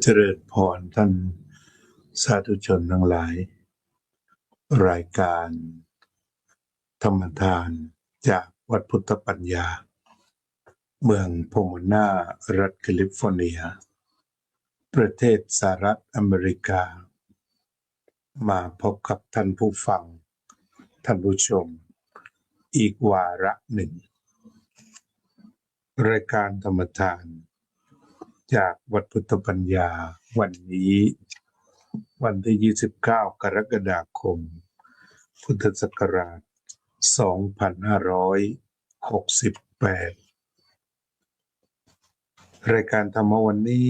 เจริญพรท่านสาธุชนทั้งหลาย รายการ ธรรมทานจากวัดพุทธปัญญา เมืองพมนารัฐแคลิฟอร์เนีย ประเทศสหรัฐอเมริกา มาพบกับท่านผู้ฟัง ท่านผู้ชม อีกวาระหนึ่ง รายการธรรมทาน จากวัดพุทธปัญญาวันนี้ วันที่ 29 กรกฎาคม พุทธศักราช 2568 รายการธรรมวันนี้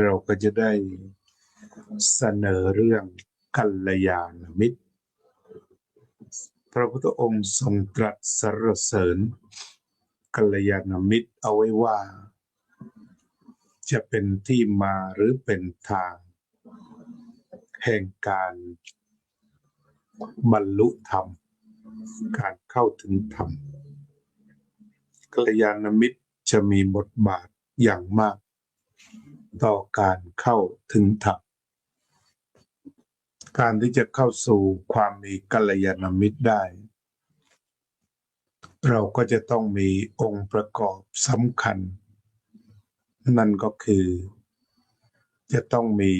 เราก็จะได้เสนอเรื่องกัลยาณมิตร พระพุทธองค์ทรงตรัสสรรเสริญกัลยาณมิตรเอาไว้ว่า จะเป็นที่มาหรือเป็นทาง แห่งการบรรลุธรรม การเข้าถึงธรรมกัลยาณมิตรจะมีบทบาทอย่างมาก ต่อการเข้าถึงธรรม การที่จะเข้าสู่ความมีกัลยาณมิตรได้ เราก็จะต้องมีองค์ประกอบสำคัญ นั่นก็คือ จะต้องมี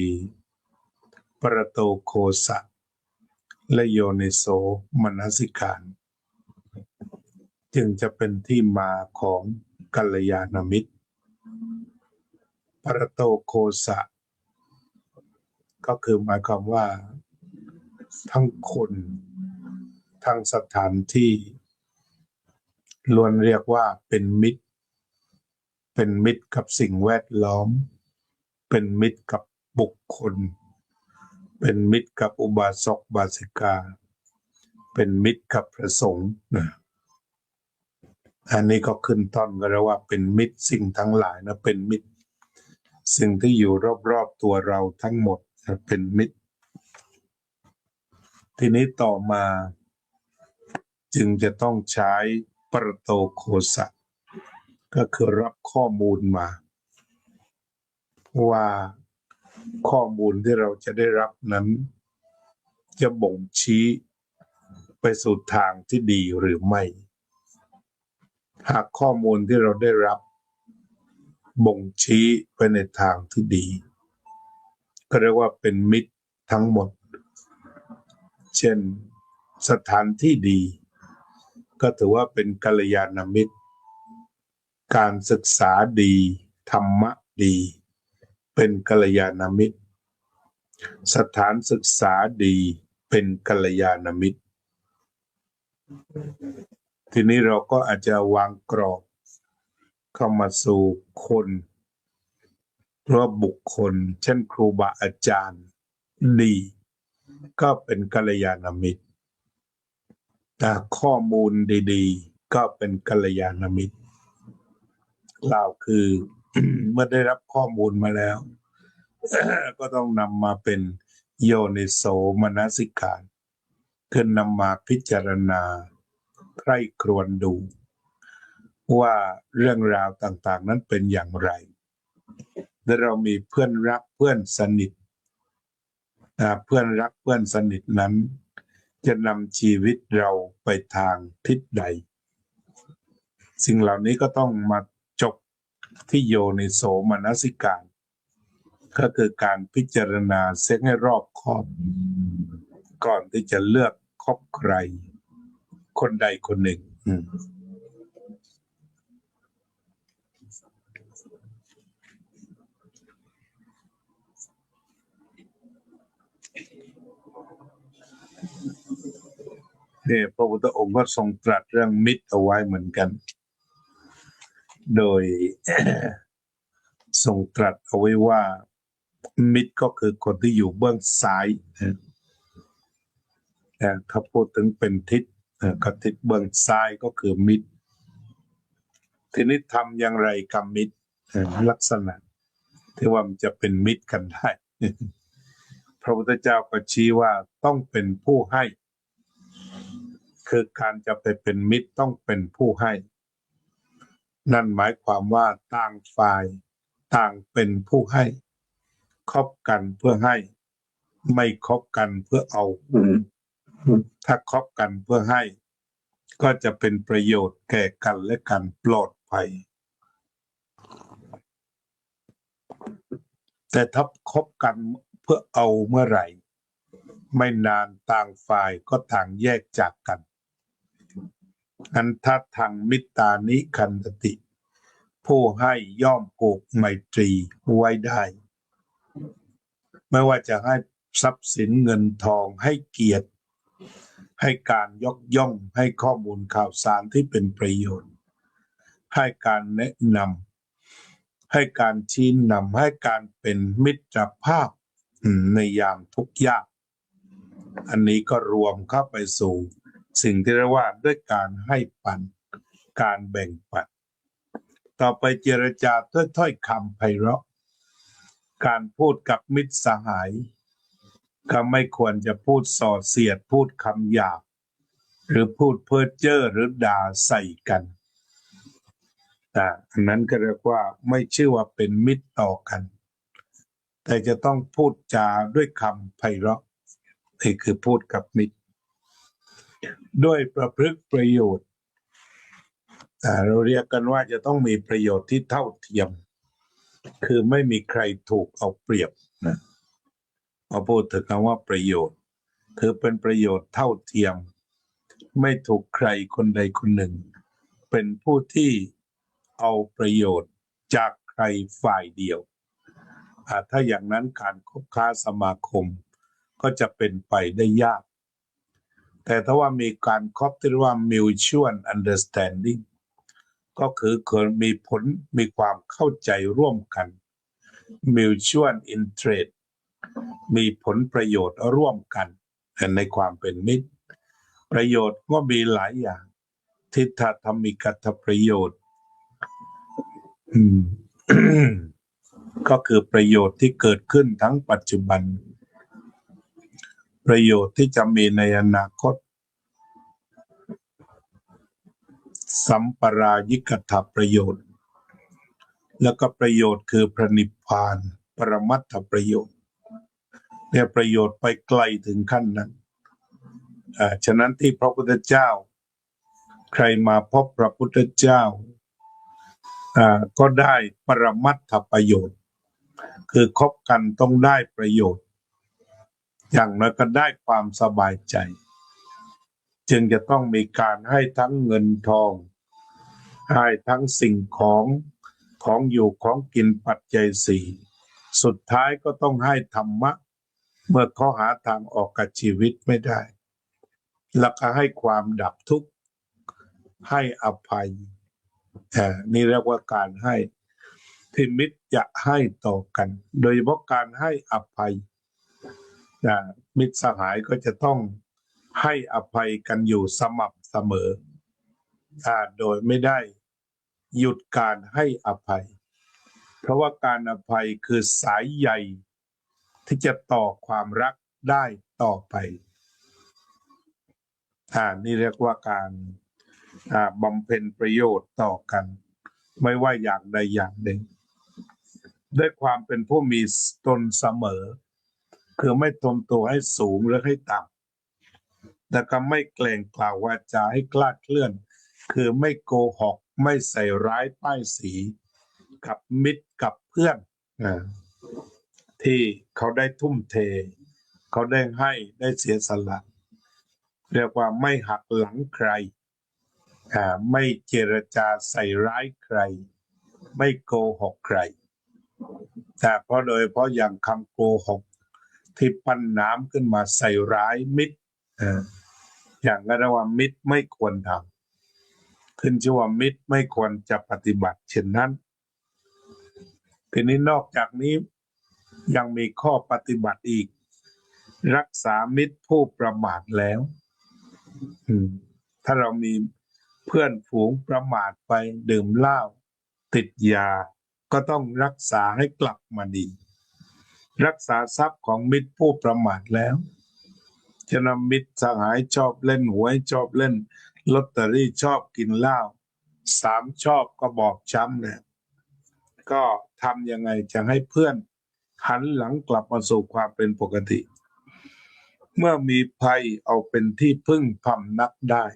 ปรโตโคสะและโยนิโสมนสิการ จึงจะเป็นที่มาของกัลยาณมิตร ปรโตโคสะ ก็คือหมายความว่า ทั้งคน ทั้งสถานที่ล้วนเรียกว่าเป็นมิตร เป็นมิตรกับสิ่งแวดล้อม เป็นมิตรกับบุคคล เป็นมิตรกับอุบาสกบาสิกา เป็นมิตรกับพระสงฆ์นะอันนี้ก็ขึ้นต้นก็เรียกว่าเป็นมิตรสิ่งทั้งหลายนะเป็นมิตร สิ่งที่อยู่รอบๆตัวเราทั้งหมดนะเป็นมิตร ทีนี้ต่อมา จึงจะต้องใช้ปรโตโคสะ ก็คือรับข้อมูลมา ว่าข้อมูลที่เราจะได้รับนั้น จะบ่งชี้ไปสู่ทางที่ดีหรือไม่ หากข้อมูลที่เราได้รับ บ่งชี้ไปในทางที่ดี ก็เรียกว่าเป็นมิตรทั้งหมด เช่นสถานที่ดี ก็ถือว่าเป็นกัลยาณมิตร การศึกษาดี ธรรมะดี เป็นกัลยาณมิตร สถานศึกษาดีเป็นกัลยาณมิตร ทีนี้เราก็อาจจะวางกรอบเข้ามาสู่คนหรือว่าบุคคล เช่นครูบาอาจารย์ดี ก็เป็นกัลยาณมิตรแต่ข้อมูลดี ๆ ก็เป็นกัลยาณมิตร กล่าวคือเมื่อได้รับข้อมูลมาแล้ว ก็ต้องนำมาเป็นโยนิโสมนสิการคือนำมาพิจารณาใคร่ครวญดู ว่าเรื่องราวต่างๆ นั้นเป็นอย่างไร และเรามีเพื่อนรักเพื่อนสนิทเพื่อนรักเพื่อนสนิทนั้น จะนำชีวิตเราไปทางทิศใด สิ่งเหล่านี้ก็ต้องมา ที่โยนิโสมนสิการ ก็คือการพิจารณาเซ็กให้รอบคอบ ก่อนที่จะเลือกคบใคร คนใดคนหนึ่งเนี่ยพระพุทธองค์ก็ทรงตรัสเรื่องมิตรเอาไว้เหมือนกัน โดยทรงตรัสเอาไว้ว่า มิตรก็คือคนที่อยู่เบื้องซ้ายแต่ถ้าพูดถึงเป็นทิศก็ทิศเบื้องซ้ายก็คือมิตร ทีนี้ทำอย่างไรกับมิตรลักษณะ ที่ว่ามันจะเป็นมิตรกันได้พระพุทธเจ้าก็ชี้ว่าต้องเป็นผู้ให้ คือการจะไปเป็นมิตรต้องเป็นผู้ให้ นั่นหมายความว่าต่างฝ่ายต่างเป็นผู้ให้คบกันเพื่อให้ ไม่คบกันเพื่อเอาอืมถ้าคบกันเพื่อให้ ก็จะเป็นประโยชน์แก่กันและกันปลอดภัย แต่ถ้าคบกันเพื่อเอาเมื่อไหร่ ไม่นานต่างฝ่ายก็ต่างแยกจากกัน อันถ้าทางมิตรานิคันติ ผู้ให้ย่อมผูกไมตรีไว้ได้ ไม่ว่าจะให้ทรัพย์สินเงินทองให้เกียรติ ให้การยกย่องให้ข้อมูลข่าวสารที่เป็นประโยชน์ ให้การแนะนำให้การชี้นำให้การเป็นมิตรภาพในยามทุกข์ยาก อันนี้ก็รวมเข้าไปสู่ สิ่งที่เรียกว่าด้วยการให้ปันการแบ่งปันต่อไปเจรจาด้วยถ้อยคำไพเราะ การพูดกับมิตรสหาย ก็ไม่ควรจะพูดส่อเสียดพูดคำหยาบ หรือพูดเพ้อเจ้อหรือด่าใส่กันแต่อันนั้นก็เรียกว่าไม่ชื่อว่าเป็นมิตรต่อกัน แต่จะต้องพูดจาด้วยคำไพเราะนี่คือพูดกับมิตร ด้วยประพฤติประโยชน์แต่เราเรียกกันว่าจะต้องมีประโยชน์ที่เท่าเทียม คือไม่มีใครถูกเอาเปรียบนะพอาพูดถึงคำว่าประโยชน์ คือเป็นประโยชน์เท่าเทียม ไม่ถูกใครคนใดคนหนึ่ง เป็นผู้ที่เอาประโยชน์จากใครฝ่ายเดียว ถ้าอย่างนั้นการคบค้าสมาคมก็จะเป็นไปได้ยาก แต่ถ้าว่ามีการครอบที่เรียกว่า mutual understanding ก็คือเคยมีผลมีความเข้าใจร่วมกัน mutual interest มีผลประโยชน์ร่วมกันในความเป็นมิตร ประโยชน์ก็มีหลายอย่าง ทิฏฐธรรมิกัตประโยชน์ก็คือประโยชน์ที่เกิดขึ้นทั้งปัจจุบัน ประโยชน์ที่จะมีในอนาคต สัมปรายิกถประโยชน์ แล้วก็ประโยชน์คือพระนิพพาน ปรมัตถประโยชน์เนี่ยประโยชน์ไปไกลถึงขั้นนั้นอ่าฉะนั้นที่พระพุทธเจ้า ใครมาพบพระพุทธเจ้าอ่าก็ได้ปรมัตถประโยชน์ คือคบกันต้องได้ประโยชน์ อย่างน้อยก็ได้ความสบายใจ จึงจะต้องมีการให้ทั้งเงินทอง ให้ทั้งสิ่งของของอยู่ของกินปัจจัยสี่สุดท้ายก็ต้องให้ธรรมะ เมื่อเขาหาทางออกกับชีวิตไม่ได้ แล้วก็ให้ความดับทุกข์ ให้อภัยแต่นี่เรียกว่าการให้ที่มิตรจะให้ต่อกัน โดยเฉพาะการให้อภัย มิตรสหายก็จะต้องให้อภัยกันอยู่สม่ำเสมออ่าโดยไม่ได้หยุดการให้อภัย เพราะว่าการอภัยคือสายใยที่จะต่อความรักได้ต่อไปอ่านี่เรียกว่าการบำเพ็ญประโยชน์ต่อกัน ไม่ว่าอย่างใดอย่างหนึ่ง ด้วยความเป็นผู้มีตนเสมอ คือไม่ทนตัวให้สูงหรือให้ต่ำแต่ก็ไม่เกรงกล่าววาจาให้คลาดเคลื่อน คือไม่โกหกไม่ใส่ร้ายป้ายสีกับมิตรกับเพื่อนอที่เขาได้ทุ่มเท เขาได้ให้ได้เสียสละเรียกว่าไม่หักหลังใครไม่เจรจาใส่ร้ายใคร ไม่โกหกใคร แต่เพราะโดยเพราะอย่างคำโกหก ที่ปั้นน้ำขึ้นมาใส่ร้ายมิตรอย่างก็เรียกว่ามิตรไม่ควรทำขึ้นชื่อว่ามิตรไม่ควรจะปฏิบัติ เช่นนั้น ทีนี้นอกจากนี้ยังมีข้อปฏิบัติอีก รักษามิตรผู้ประมาทแล้วถ้าเรามีเพื่อนฝูงประมาทไปดื่มเหล้าติดยาก็ต้องรักษาให้กลับมาดี รักษาทรัพย์ของมิตรผู้ประมาทแล้วจะนำมิตรสหายชอบเล่นหวยชอบเล่นลอตเตอรี่ชอบกินเหล้าสามชอบก็บอกช้ำเนี่ยก็ทำยังไงจะให้เพื่อนหันหลังกลับมาสู่ความเป็นปกติ เมื่อมีภัยเอาเป็นที่พึ่งพำนักได้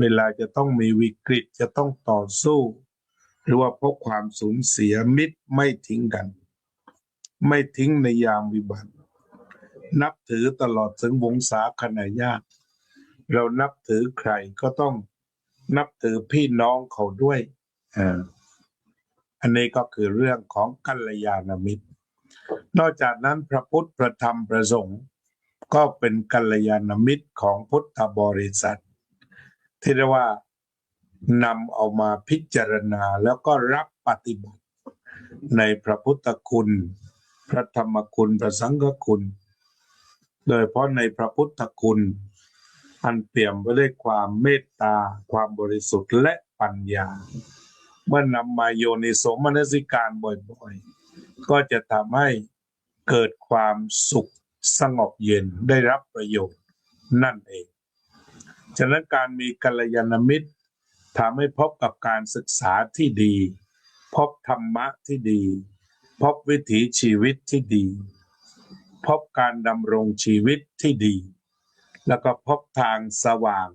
เวลาจะต้องมีวิกฤตจะต้องต่อสู้ หรือว่าพบความสูญเสียมิตรไม่ทิ้งกัน ไม่ทิ้งในยามวิบัติ นับถือตลอดถึงวงศาคณาญาติ เรานับถือใครก็ต้องนับถือพี่น้องเขาด้วยอ่าอันนี้ก็คือเรื่องของกัลยาณมิตร นอกจากนั้นพระพุทธพระธรรมพระสงฆ์ก็เป็นกัลยาณมิตรของพุทธบริษัท ที่เรียกว่านำเอามาพิจารณาแล้วก็รับปฏิบัติในพระพุทธคุณ ระธรรมคุณพระสังฆคุณ โดยเฉพาะในพระพุทธคุณ อันเปี่ยมไปด้วยความเมตตา ความบริสุทธิ์และปัญญา เมื่อนำมาโยนิสมนสิการบ่อยๆ ก็จะทำให้เกิดความสุขสงบเย็นได้รับประโยชน์นั่นเอง ฉะนั้นการมีกัลยาณมิตรทำให้พบกับการศึกษาที่ดี พบธรรมะที่ดี บวิถีชีวิตที่ดี พบการดำรงชีวิตที่ดี แล้วก็พบทางสว่าง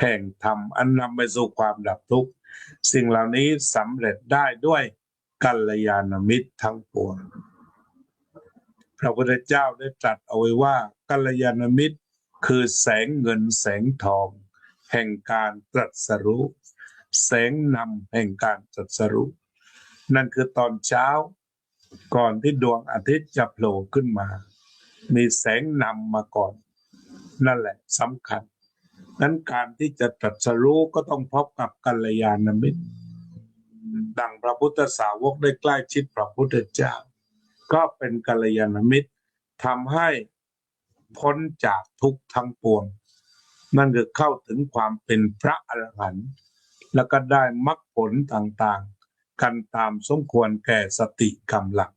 แห่งธรรมอันนำไปสู่ความดับทุกข์ สิ่งเหล่านี้สำเร็จได้ด้วยกัลยาณมิตรทั้งปวงพระพุทธเจ้าได้ตรัสเอาไว้ว่ากัลยาณมิตรคือแสงเงินแสงทอง แห่งการตรัสรู้ แสงนำแห่งการตรัสรู้ นั่นคือตอนเช้า ก่อนที่ดวงอาทิตย์จะโผล่ขึ้นมา มีแสงนำมาก่อน นั่นแหละสำคัญ นั้นการที่จะตรัสรู้ก็ต้องพบกับกัลยาณมิตร ดังพระพุทธสาวกได้ใกล้ชิดพระพุทธเจ้า ก็เป็นกัลยาณมิตรทำให้พ้นจากทุกทั้งปวง นั่นคือเข้าถึงความเป็นพระอรหันต์แล้วก็ได้มรรคผลต่างๆ กันตามสมควรแก่สติกำลัง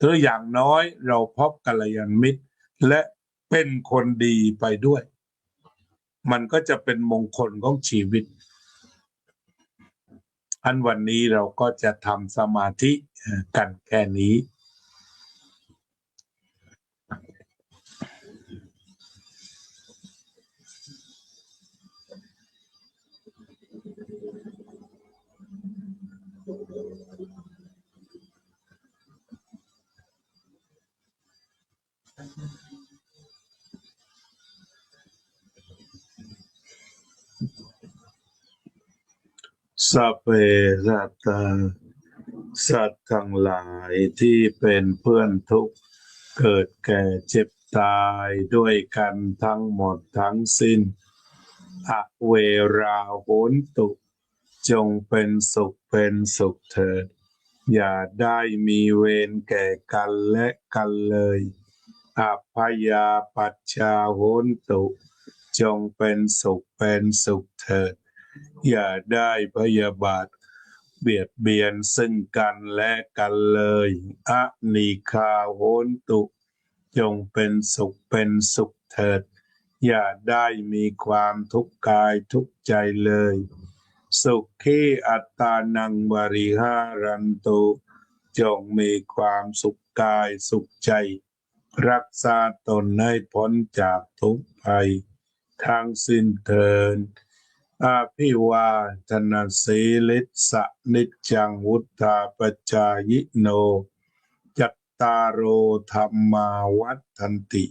ตัวออย่างน้อยเราพบกัลยาณมิตร และเป็นคนดีไปด้วย มันก็จะเป็นมงคลของชีวิต อันวันนี้เราก็จะทำสมาธิกันแค่นี้ สัพเพสัตตาสัตว์ทั้งหลายที่เป็นเพื่อนทุกข์เกิดแก่เจ็บตายด้วยกันทั้งหมดทั้งสิ้นอเวราโหนตุจงเป็นสุขเป็นสุขเถิด อย่าได้มีเวรแก่กันและกันเลยอภยาปัจชาโหนตุ จงเป็นสุขเป็นสุขเถิด อย่าได้พยาบาท เบียดเบียนซึ่งกันและกันเลยอะนิคาโหนตุ จงเป็นสุขเป็นสุขเถิด อย่าได้มีความทุกข์กายทุกข์ใจเลย สุขีอัตตานังบริหารันตุจงมีความสุขกายสุขใจ รักษาตนให้พ้นจากทุกข์ภัย ทางสิ้นเทิน อาภิวาทนาสีลิสะนิจังวุธาปจายิโน จัตตารโอธรรมาวัฏันติ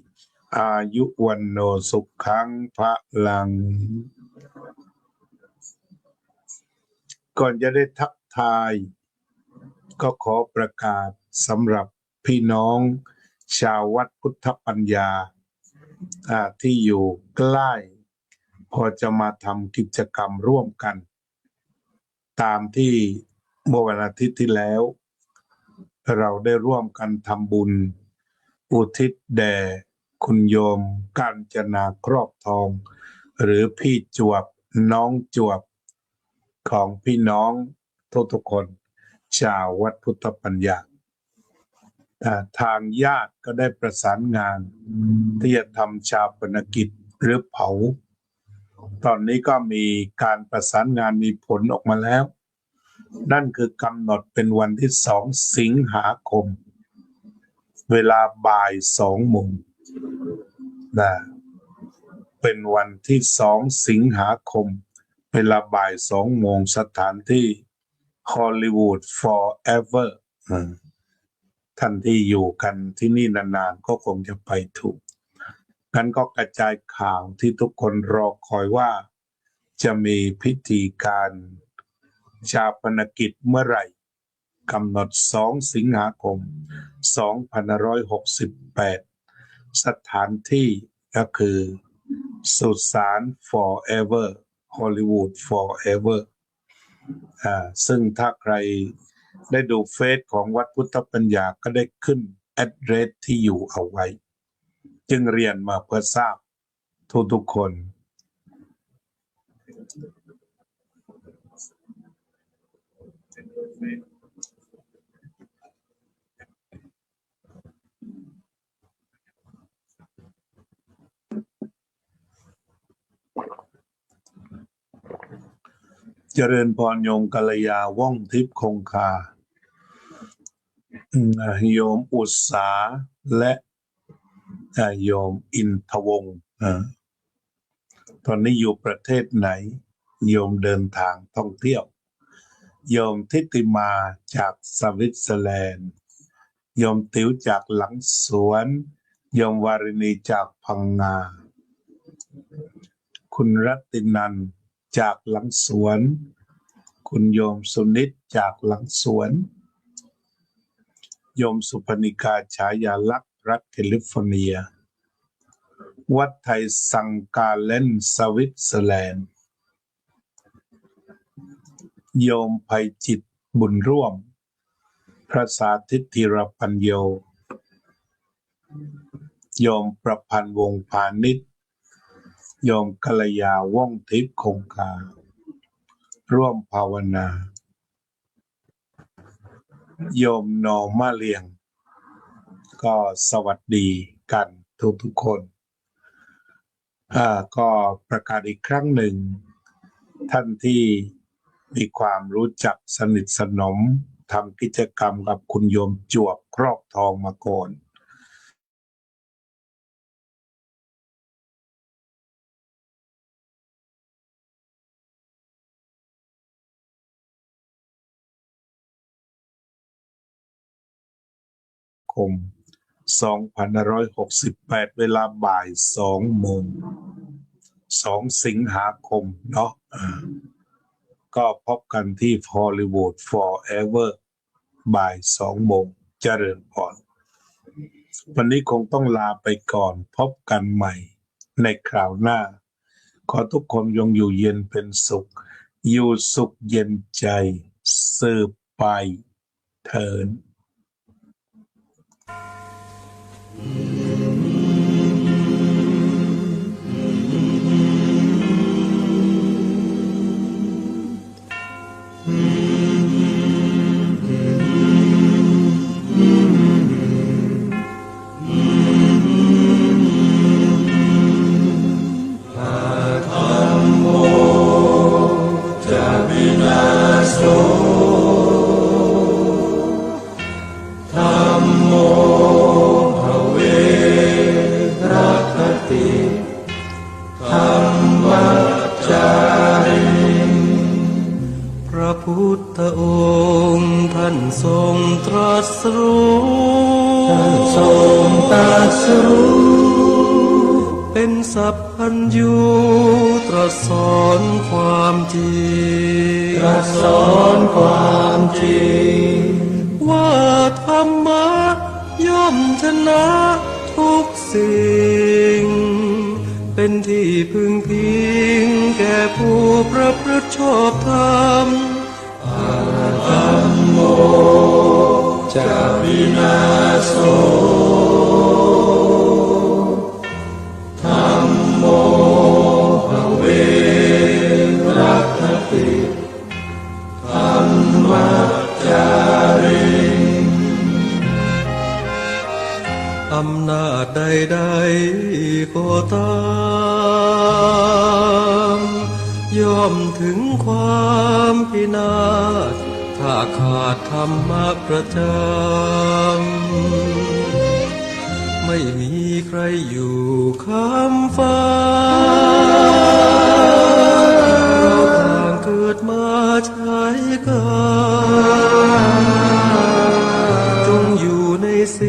อายุวันโนสุขังพระลัง ก่อนจะได้ทักทาย ก็ขอประกาศสำหรับพี่น้อง ชาววัดพุทธปัญญาที่อยู่ใกล้ พอจะมาทำกิจกรรมร่วมกัน ตามที่เมื่อวันอาทิตย์ที่แล้ว เราได้ร่วมกันทำบุญ อุทิศแด่คุณโยมการจนาครอบทอง หรือพี่จวบน้องจวบของพี่น้องทุกๆคน ชาววัดพุทธปัญญาอ่าทางญาติก็ได้ประสานงานที่จะทำชาปนกิจหรือเผา ตอนนี้ก็มีการประสานงานมีผลออกมาแล้ว นั่นคือกำหนดเป็นวันที่สองสิงหาคม เวลาบ่ายสองโมงนะเป็นวันที่สองสิงหาคม เวลาบ่ายสองโมงสถานที่ฮอลลีวูด forever อืมท่านที่อยู่กันที่นี่นานๆ ก็คงจะไปถูก งั้นก็กระจายข่าวที่ทุกคนรอคอยว่า จะมีพิธีการชาปนกิจเมื่อไหร่กำหนด 2 สิงหาคม 2568 สถานที่ก็คือสุสาน forever Hollywood forever อ่าซึ่งถ้าใครได้ดูเฟซของวัดพุทธปัญญาก็ได้ขึ้น address ที่อยู่เอาไว้ จึงเรียนมาเพื่อทราบทุกทุกๆคน เจริญพรโยมกัลยาว่องทิพย์คงคาโยมอุตสาและ โยมอินทวงศ์ตอนนี้อยู่ประเทศไหน โยมเดินทางท่องเที่ยว โยมทิติมาจากสวิตเซอร์แลนด์ โยมติ๋วจากหลังสวน โยมวารินีจากพังงา คุณรัตินันจากหลังสวน คุณโยมสุนิตจากหลังสวน โยมสุพนิกาฉายาลักษ รัฐแคลิฟอร์เนีย วัดไทยสังกาเลนสวิตเซอร์แลนด์ โยมภัยจิตบุญร่วม พระสาธิตธีรปัญโย โยมประพันธ์วงพาณิชย์ โยมกัลยาว่องทิพย์คงคา ร่วมภาวนา โยมนอมาเลียง ก็สวัสดีกันทุกทุกคนอาก็ประกาศอีกครั้งหนึ่ง ท่านที่มีความรู้จักสนิทสนมทำกิจกรรมกับคุณโยมจวบครอบทองมาก่อนคม 2568 เวลาบ่ายสองโมงสองสิงหาคมเนาะก็พบกันที่ฮอลลีวูด forever บ่ายสองโมงเจริญพรวันนี้คงต้องลาไปก่อนพบกันใหม่ในคราวหน้า ขอทุกคนยงอยู่เย็นเป็นสุข อยู่สุขเย็นใจสืบไปเถินพ จะวิน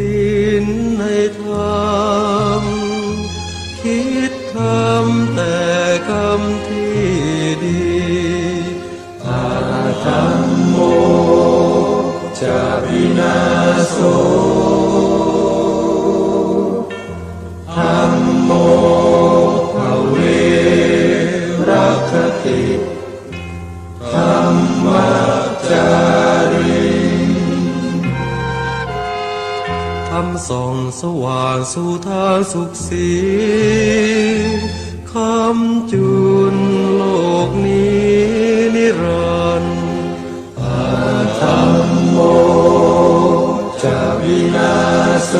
ศีลใธรรมคิดทำแต่คำที่ดีอาธรรมโมจะวินาโส ส่องสว่างสู่ทางสุขสีคำจุนโลกนี้นิรันดร์จะวินาโ